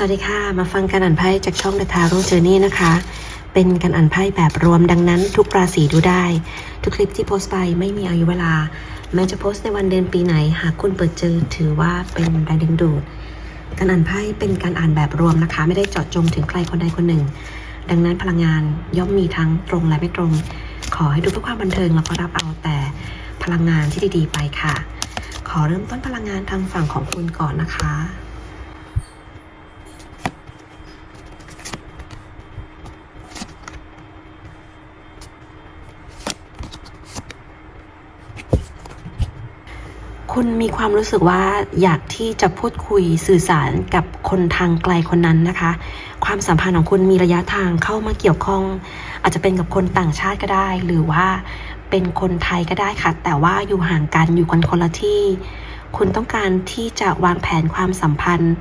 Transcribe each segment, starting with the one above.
สวัสดีค่ะ มาฟังการอ่านไพ่จากช่อง The Tarot Journey นะคะ เป็นการอ่านไพ่แบบรวมดังนั้น ทุกราศีดูได้ ทุกคลิปที่โพสต์ไปไม่มีอายุเวลา แม้จะโพสต์ในวันเดือนปีไหน หากคุณเปิดเจอถือว่าเป็นแรงดึงดูด การอ่านไพ่เป็นการอ่านแบบรวมนะคะ ไม่ได้เจาะจงถึงใครคนใดคนหนึ่ง ดังนั้นพลังงานย่อมมีทั้งตรงและไม่ตรง ขอให้ดูเพื่อความบันเทิงแล้วก็รับเอาแต่พลังงานที่ดีๆ ไปค่ะ ขอเริ่มต้นพลังงานทางฝั่งของคุณก่อนนะคะ คุณมีความรู้สึกว่าอยากที่จะพูดคุยสื่อสารกับคนทางไกลคนนั้นนะคะ ความสัมพันธ์ของคุณมีระยะทางเข้ามาเกี่ยวข้อง อาจจะเป็นกับคนต่างชาติก็ได้ หรือว่าเป็นคนไทยก็ได้ค่ะ แต่ว่าอยู่ห่างกันอยู่กันคนละที่ คุณต้องการที่จะวางแผนความสัมพันธ์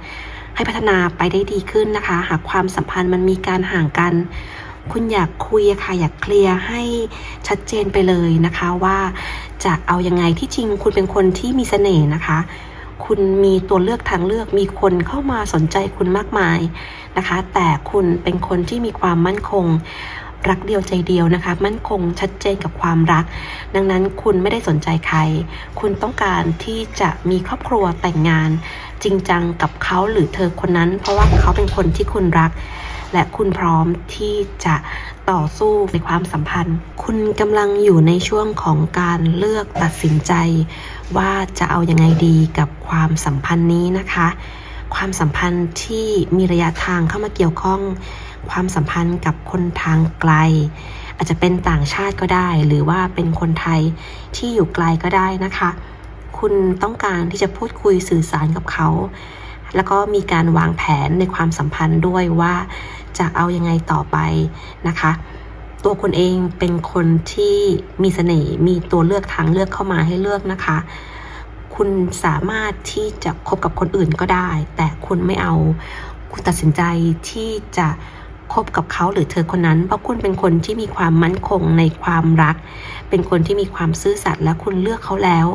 ให้พัฒนาไปได้ดีขึ้นนะคะ หากความสัมพันธ์มันมีการห่างกัน คุณอยากคุยค่ะอยากเคลียร์ให้ชัดเจนไปเลยนะคะว่าจะเอายังไงที่จริงคุณเป็นคนที่มีเสน่ห์นะคะ คุณมีตัวเลือกทางเลือกมีคนเข้ามาสนใจคุณมากมายนะคะ แต่คุณเป็นคนที่มีความมั่นคงรักเดียวใจเดียวนะคะ มั่นคงชัดเจนกับความรัก ดังนั้นคุณไม่ได้สนใจใคร คุณต้องการที่จะมีครอบครัวแต่งงาน จริงจังกับเขาหรือเธอคนนั้น เพราะว่าเขาเป็นคนที่คุณรัก และคุณพร้อมที่จะต่อสู้ในความสัมพันธ์ คุณกำลังอยู่ในช่วงของการเลือกตัดสินใจ ว่าจะเอายังไงดีกับความสัมพันธ์นี้นะคะ ความสัมพันธ์ที่มีระยะทางเข้ามาเกี่ยวข้อง ความสัมพันธ์กับคนทางไกล อาจจะเป็นต่างชาติก็ได้ หรือว่าเป็นคนไทยที่อยู่ไกลก็ได้นะคะ คุณต้องการที่จะพูดคุยสื่อสารกับเขา แล้วก็มีการวางแผนในความสัมพันธ์ด้วยว่าจะเอายังไงต่อไปนะคะ ตัวคุณเองเป็นคนที่มีเสน่ห์มีตัวเลือกทางเลือกเข้ามาให้เลือกนะคะ คุณสามารถที่จะคบกับคนอื่นก็ได้ แต่คุณไม่เอา คุณตัดสินใจที่จะ คบกับเขาหรือเธอคนนั้น เพราะคุณเป็นคนที่มีความมั่นคงในความรัก เป็นคนที่มีความซื่อสัตย์และคุณเลือกเขาแล้ว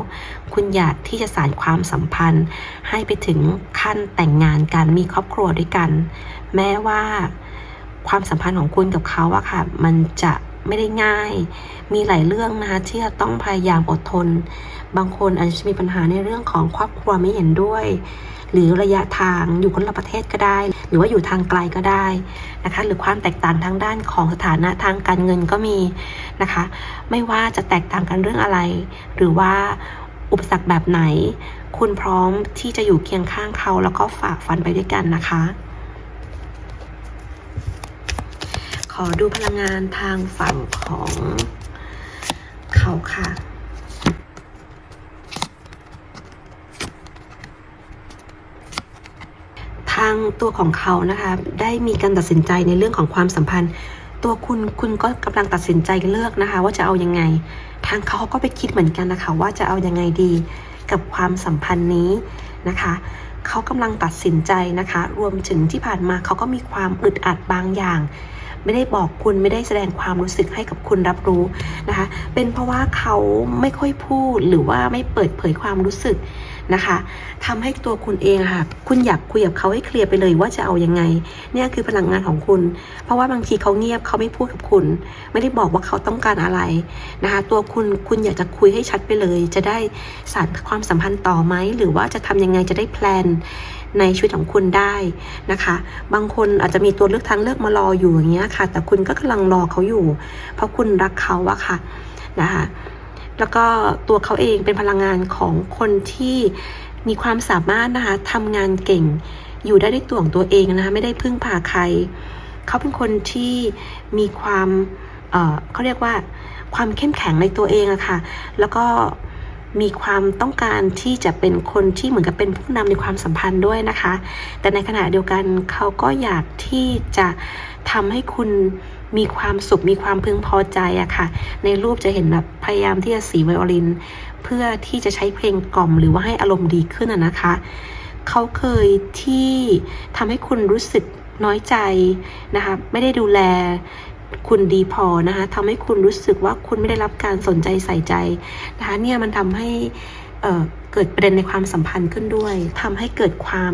คุณอยากที่จะสานความสัมพันธ์ ให้ไปถึงขั้นแต่งงานกันมีครอบครัวด้วยกัน แม้ว่าความสัมพันธ์ของคุณกับเขาอะค่ะ มันจะไม่ได้ง่าย มีหลายเรื่องนะคะที่จะต้องพยายามอดทน บางคนอาจจะมีปัญหาในเรื่องของครอบครัวไม่เห็นด้วย หรือระยะทางอยู่คนละประเทศก็ได้ หรือว่าอยู่ทางไกลก็ได้นะคะ หรือความแตกต่างทางด้านของสถานะทางการเงินก็มีนะคะ ไม่ว่าจะแตกต่างกันเรื่องอะไร หรือว่าอุปสรรคแบบไหน คุณพร้อมที่จะอยู่เคียงข้างเขา แล้วก็ฝ่าฟันไปด้วยกันนะคะ ขอดูพลังงานทางฝั่งของเขาค่ะ ทางตัวของเขานะคะ ได้มีการตัดสินใจในเรื่องของความสัมพันธ์ ตัวคุณคุณก็กำลังตัดสินใจเลือกนะคะ ว่าจะเอายังไง ทางเขาก็ไปคิดเหมือนกันนะคะ ว่าจะเอายังไงดีกับความสัมพันธ์นี้นะคะเขากำลังตัดสินใจนะคะ รวมถึงที่ผ่านมาเขาก็มีความอึดอัดบางอย่าง ไม่ได้บอกคุณไม่ได้แสดงความรู้สึกให้กับคุณรับรู้นะคะ เป็นเพราะว่าเขาไม่ค่อยพูดหรือว่าไม่เปิดเผยความรู้สึก นะคะทำให้ตัวคุณเองค่ะ คุณอยากคุยกับเขาให้เคลียร์ไปเลยว่าจะเอายังไง เนี่ยคือพลังงานของคุณ เพราะว่าบางทีเขาเงียบเขาไม่พูดกับคุณ ไม่ได้บอกว่าเขาต้องการอะไรนะคะ ตัวคุณคุณอยากจะคุยให้ชัดไปเลย จะได้สานความสัมพันธ์ต่อไหมหรือว่าจะทำยังไงจะได้แพลนในชีวิตของคุณได้นะคะ บางคนอาจจะมีตัวเลือกทางเลือกมารออยู่อย่างเงี้ยค่ะ แต่คุณก็กำลังรอเขาอยู่ เพราะคุณรักเขาอะค่ะนะคะ แล้วก็ตัวเขาเองเป็นพลังงานของคนที่มีความสามารถนะคะทำงานเก่ง อยู่ได้ด้วยตัวของตัวเองนะคะไม่ได้พึ่งพาใคร เขาเป็นคนที่มีความเเขาเรียกว่าความเข้มแข็งในตัวเองอะค่ะ แล้วก็มีความต้องการที่จะเป็นคนที่เหมือนกับเป็นผู้นำในความสัมพันธ์ด้วยนะคะ แต่ในขณะเดียวกันเขาก็อยากที่จะทำให้คุณ มีความสุขมีความพึงพอใจอะค่ะ ในรูปจะเห็นแบบพยายามที่จะสีไวโอลิน เพื่อที่จะใช้เพลงกล่อมหรือว่าให้อารมณ์ดีขึ้นอะนะคะ เขาเคยที่ทำให้คุณรู้สึกน้อยใจนะคะ ไม่ได้ดูแลคุณดีพอนะคะทำให้คุณรู้สึกว่าคุณไม่ได้รับการสนใจใส่ใจนะคะเนี่ยมันทำให้เอ่อเกิดประเด็นในความสัมพันธ์ขึ้นด้วยทำให้เกิดความ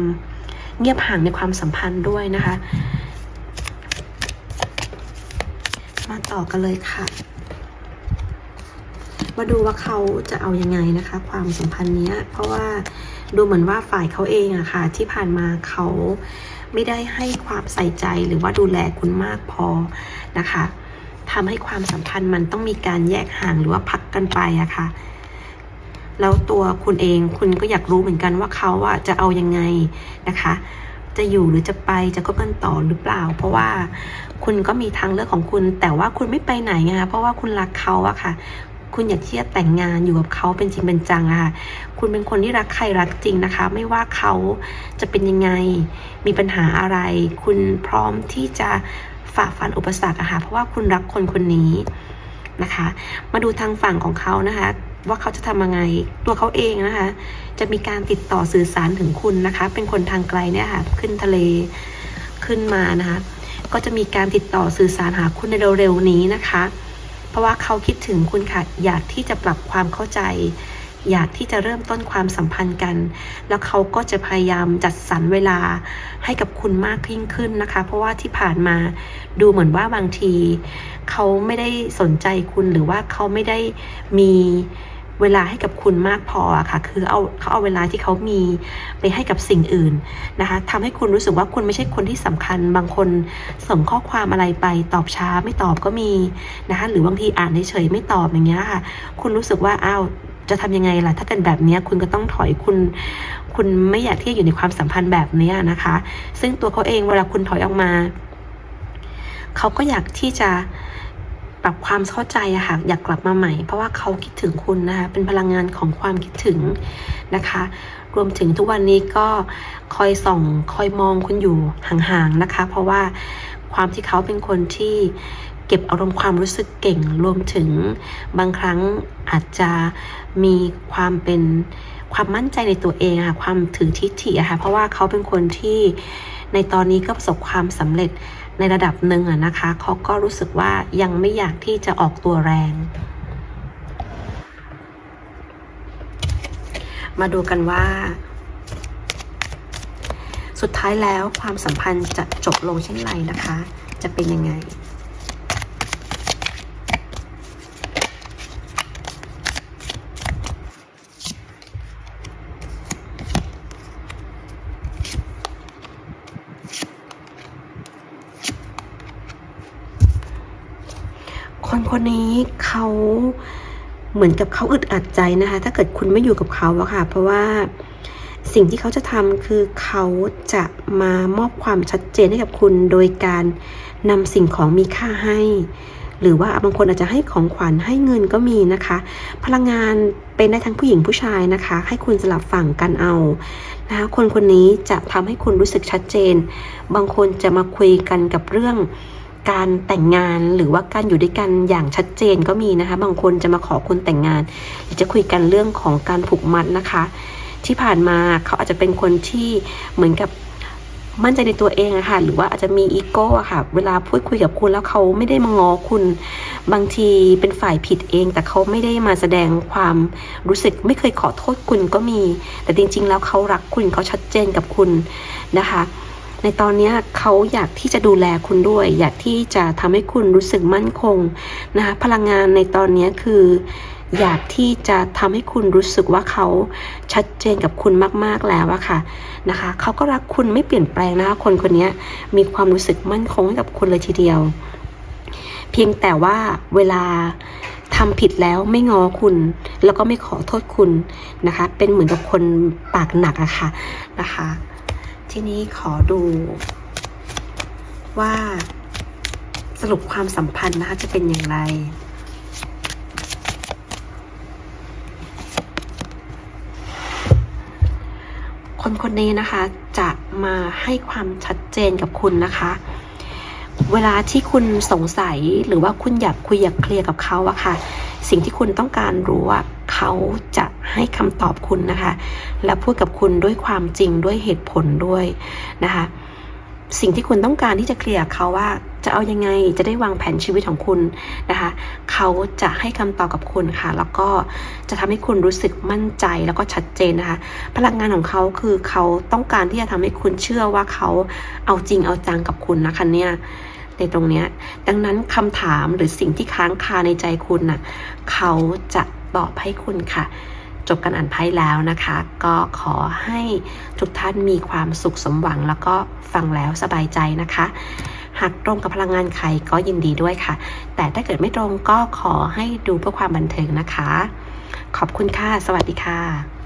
เงียบห่างในความสัมพันธ์ด้วยนะคะ มา ต่อกันเลยค่ะ มาดูว่าเขาจะเอายังไงนะคะ ความสัมพันธ์เนี้ยเพราะว่าดูเหมือนว่าฝ่ายเขาเองอะค่ะ ที่ผ่านมาเขาไม่ได้ให้ความใส่ใจหรือว่าดูแลคุณมากพอนะคะทำให้ความสัมพันธ์มันต้องมีการแยกห่างหรือว่าพักกันไปอะค่ะแล้วตัวคุณเองคุณก็อยากรู้เหมือนกันว่าเขาอะจะเอายังไงนะคะ จะอยู่หรือจะไปจะคบกันต่อหรือเปล่า เพราะว่าคุณก็มีทางเลือกของคุณ แต่ว่าคุณไม่ไปไหนไงคะเพราะว่าคุณรักเขาอะค่ะ คุณอยากที่จะแต่งงานอยู่กับเขาเป็นจริงเป็นจังอะค่ะคุณเป็นคนที่รักใครรักจริงนะคะ ไม่ว่าเขาจะเป็นยังไงมีปัญหาอะไร คุณพร้อมที่จะฝ่าฟันอุปสรรคอะค่ะเพราะว่าคุณรักคนคนนี้นะคะ มาดูทางฝั่งของเขานะคะ ว่าเขาจะทำยังไง ตัวเขาเองนะคะ จะมีการติดต่อสื่อสารถึงคุณนะคะ เป็นคนทางไกลเนี่ยค่ะ ขึ้นทะเลขึ้นมานะคะ ก็จะมีการติดต่อสื่อสารหาคุณในเร็วๆนี้นะคะ เพราะว่าเขาคิดถึงคุณค่ะ อยากที่จะปรับความเข้าใจ อยากที่จะเริ่มต้นความสัมพันธ์กัน แล้วเขาก็จะพยายามจัดสรรเวลาให้กับคุณมากยิ่งขึ้นนะคะ เพราะว่าที่ผ่านมาดูเหมือนว่าบางที เขาไม่ได้สนใจคุณหรือว่าเขาไม่ได้มี เวลาให้กับคุณมากพอค่ะ คือเอาเขาเอาเวลาที่เขามีไปให้กับสิ่งอื่นนะคะทำให้คุณรู้สึกว่าคุณไม่ใช่คนที่สำคัญ บางคนส่งข้อความอะไรไปตอบช้าไม่ตอบก็มีนะคะหรือบางทีอ่านเฉยไม่ตอบอย่างเงี้ยค่ะ คุณรู้สึกว่าอ้าวจะทำยังไงล่ะ ถ้าเกิดแบบนี้คุณก็ต้องถอยคุณ คุณไม่อยากที่จะอยู่ในความสัมพันธ์แบบนี้นะคะ ซึ่งตัวเขาเองเวลาคุณถอยออกมา เขาก็อยากที่จะ ปรับความเข้าใจอะค่ะอยากกลับมาใหม่ เพราะว่าเขาคิดถึงคุณนะคะเป็นพลังงานของความคิดถึงนะคะ รวมถึงทุกวันนี้ก็คอยส่องคอยมองคุณอยู่ห่างๆนะคะ เพราะว่าความที่เขาเป็นคนที่เก็บอารมณ์ความรู้สึกเก่ง รวมถึงบางครั้งอาจจะมีความเป็นความมั่นใจในตัวเองค่ะความถือทิฐิอะค่ะเพราะว่าเขาเป็นคนที่ ในตอนนี้ก็ประสบความสำเร็จในระดับหนึ่งนะคะ เขาก็รู้สึกว่ายังไม่อยากที่จะออกตัวแรง มาดูกันว่า สุดท้ายแล้วความสัมพันธ์จะจบลงเช่นไรนะคะ จะเป็นยังไง คนคนนี้เขาเหมือนกับเขาอึดอัดใจนะคะ ถ้าเกิดคุณไม่อยู่กับเขาอะค่ะ เพราะว่าสิ่งที่เขาจะทำคือเขาจะมามอบความชัดเจนให้กับคุณโดยการนำสิ่งของมีค่าให้ หรือว่าบางคนอาจจะให้ของขวัญให้เงินก็มีนะคะ พลังงานเป็นได้ทั้งผู้หญิงผู้ชายนะคะ ให้คุณสลับฝั่งกันเอานะคะคนคนนี้จะทำให้คุณรู้สึกชัดเจน บางคนจะมาคุยกันกับเรื่อง การแต่งงานหรือว่าการอยู่ด้วยกันอย่างชัดเจนก็มีนะคะ บางคนจะมาขอคุณแต่งงานหรือจะคุยกันเรื่องของการผูกมัดนะคะ ที่ผ่านมาเขาอาจจะเป็นคนที่เหมือนกับมั่นใจในตัวเองอะค่ะ หรือว่าอาจจะมีอีโก้อะค่ะ เวลาพูดคุยกับคุณแล้วเขาไม่ได้มางอคุณ บางทีเป็นฝ่ายผิดเอง แต่เขาไม่ได้มาแสดงความรู้สึกไม่เคยขอโทษคุณก็มี แต่จริง ๆ แล้วเขารักคุณเขาชัดเจนกับคุณนะคะ ในตอนนี้เขาอยากที่จะดูแลคุณด้วย อยากที่จะทำให้คุณรู้สึกมั่นคงนะคะพลังงานในตอนนี้คือ อยากที่จะทำให้คุณรู้สึกว่าเขาชัดเจนกับคุณมากๆแล้วอะค่ะนะคะเขาก็รักคุณไม่เปลี่ยนแปลงนะคะคนคนนี้มีความรู้สึกมั่นคงให้กับคุณเลยทีเดียว เพียงแต่ว่าเวลาทำผิดแล้วไม่งอคุณ แล้วก็ไม่ขอโทษคุณนะคะ เป็นเหมือนกับคนปากหนักอะค่ะนะคะ ทีนี้ขอดู ว่าสรุปความสัมพันธ์นะคะจะเป็นอย่างไร คนคนนี้นะคะ จะมาให้ความชัดเจนกับคุณนะคะ เวลาที่คุณสงสัยหรือว่าคุณอยากคุยอยากเคลียร์กับเขาอะค่ะ สิ่งที่คุณต้องการรู้อะ เขาจะให้คำตอบคุณนะคะ และพูดกับคุณด้วยความจริงด้วยเหตุผลด้วยนะคะ สิ่งที่คุณต้องการที่จะเคลียร์เขาว่าจะเอายังไงจะได้วางแผนชีวิตของคุณนะคะ เขาจะให้คำตอบกับคุณค่ะ แล้วก็จะทำให้คุณรู้สึกมั่นใจแล้วก็ชัดเจนนะคะ พลังงานของเขาคือเขาต้องการที่จะทำให้คุณเชื่อว่าเขาเอาจริงเอาจังกับคุณนะคะเนี่ยในตรงเนี้ยดังนั้นคำถามหรือสิ่งที่ค้างคาในใจคุณน่ะเขาจะ ตอบให้คุณค่ะ จบการอ่านไพ่แล้วนะคะ ก็ขอให้ทุกท่านมีความสุขสมหวัง แล้วก็ฟังแล้วสบายใจนะคะ หากตรงกับพลังงานใครก็ยินดีด้วยค่ะ แต่ถ้าเกิดไม่ตรงก็ขอให้ดูเพื่อความบันเทิงนะคะ ขอบคุณค่ะ สวัสดีค่ะ